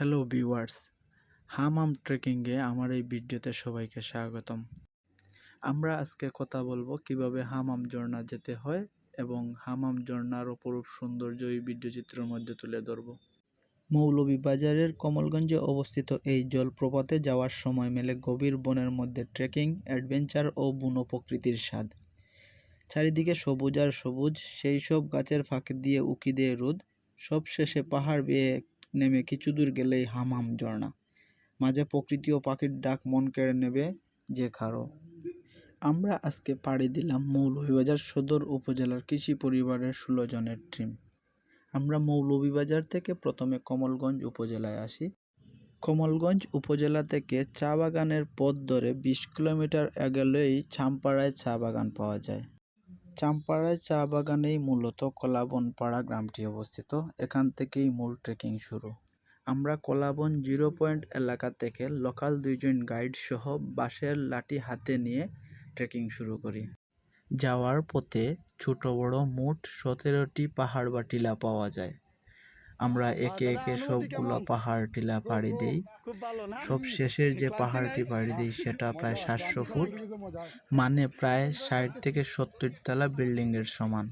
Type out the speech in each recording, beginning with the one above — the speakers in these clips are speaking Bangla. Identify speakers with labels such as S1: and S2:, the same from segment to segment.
S1: হ্যালো ভিউয়ার্স হামাম ট্রেকিংয়ে আমার এই ভিডিওতে সবাইকে স্বাগতম। আমরা আজকে কথা বলব কীভাবে হামাম ঝর্ণা যেতে হয় এবং হাম হামাম ঝর্ণার অপরূপ সৌন্দর্য এই ভিডিও চিত্রের মধ্যে তুলে ধরব। মৌলভীবাজারের কমলগঞ্জে অবস্থিত এই জলপ্রপাতে যাওয়ার সময় মেলে গভীর বনের মধ্যে ট্রেকিং, অ্যাডভেঞ্চার ও বুনো প্রকৃতির স্বাদ। চারিদিকে সবুজ আর সবুজ, সেই সব গাছের ফাঁকে দিয়ে উকি দিয়ে রোদ সব শেষে পাহাড় বেয়ে নেমে কিছু দূর গেলেই হামাম ঝর্ণা। মাঝে প্রকৃতি ও পাখির ডাক মন কেড়ে নেবে যে খারো আমরা আজকে পাড়ি দিলাম মৌলভীবাজার সদর উপজেলার কৃষি পরিবারের ষোলো জনের ট্রিম আমরা মৌলভীবাজার থেকে প্রথমে কমলগঞ্জ উপজেলায় আসি। কমলগঞ্জ উপজেলা থেকে চা বাগানের পথ ধরে বিশ কিলোমিটার এগেলেই ছামপাড়ায় চা বাগান পাওয়া যায়। চাম্পাড়ায় চা বাগানেই মূলত কলাবনপাড়া গ্রামটি অবস্থিত। এখান থেকেই মূল ট্রেকিং শুরু। আমরা কলাবন জিরো পয়েন্ট এলাকা থেকে লোকাল দুইজন গাইড সহ বাঁশের লাঠি হাতে নিয়ে ট্রেকিং শুরু করি। যাওয়ার পথে ছোট বড় মোট সতেরোটি পাহাড় বা টিলা পাওয়া যায়। আমরা একে একে সবগুলো পাহাড় টিলা পাড়ি দিই। সব শেষের যে পাহাড়টি পাড়ি দিই সেটা প্রায় সাতশো ফুট। মানে প্রায় ষাট থেকে সত্তর তলা বিল্ডিং এর সমান।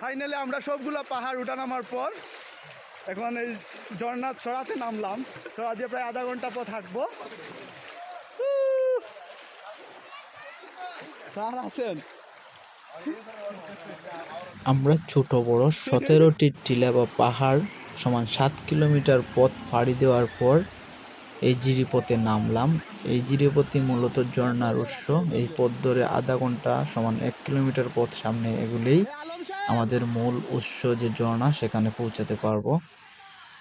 S2: ফাইনালি আমরা সবগুলো পাহাড় উঠা নামার পর এখন এই ঝর্ণা ছড়াতে নামলাম। ছড়া দিয়ে প্রায় আধা ঘণ্টা পর থাকব! স্যার আছেন?
S1: আমরা ছোট, বড় সতেরোটি টিলা বা পাহাড় সমান সাত কিলোমিটার পথ পাড়ি দেওয়ার পর এই জিরিপথে নামলাম। এই জিরিপথই মূলত ঝর্ণার উৎস। এই পথ ধরে আধা ঘণ্টা সমান এক কিলোমিটার পথ সামনে এগুলেই আমাদের মূল উৎস যে ঝর্ণা, সেখানে পৌঁছাতে পারব।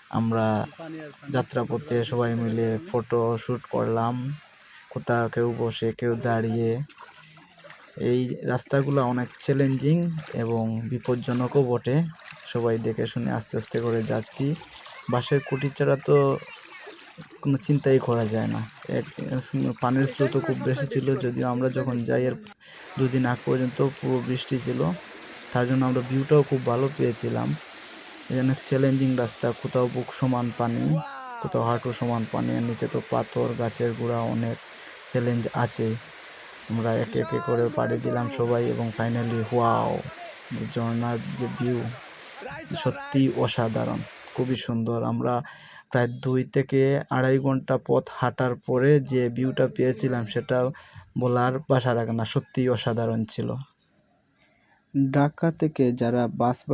S1: আমরা যাত্রাপথে সবাই মিলে ফটো শ্যুট করলাম। কোথাও কেউ বসে, কেউ দাঁড়িয়ে এই রাস্তাগুলো অনেক চ্যালেঞ্জিং এবং বিপজ্জনকও বটে। সবাই দেখে শুনে আস্তে আস্তে করে যাচ্ছি। বাসের কুটি ছাড়া তো কোনো চিন্তাই করা যায় না। এক, পানির স্রোতও খুব বেশি ছিল, যদিও আমরা যখন যাই এর দুদিন আগ পর্যন্ত পুরো বৃষ্টি ছিল। তার জন্য আমরা ভিউটাও খুব ভালো পেয়েছিলাম। এখানে চ্যালেঞ্জিং রাস্তা, কোথাও বুক সমান পানি, কোথাও হাঁটু সমান পানি নিচে তো পাথর, গাছের গোড়া অনেক চ্যালেঞ্জ আছে। আমরা একে একে করে পাড়ি দিলাম সবাই এবং ফাইনালি ওয়াও যে ঝর্ণার যে ভিউ সত্যি অসাধারণ, খুবই সুন্দর। আমরা প্রায় দুই থেকে আড়াই ঘণ্টা পথ হাঁটার পরে যে ভিউটা পেয়েছিলাম সেটা বলার বাসা রাখে না, সত্যিই অসাধারণ ছিল। ঢাকা থেকে যারা বাস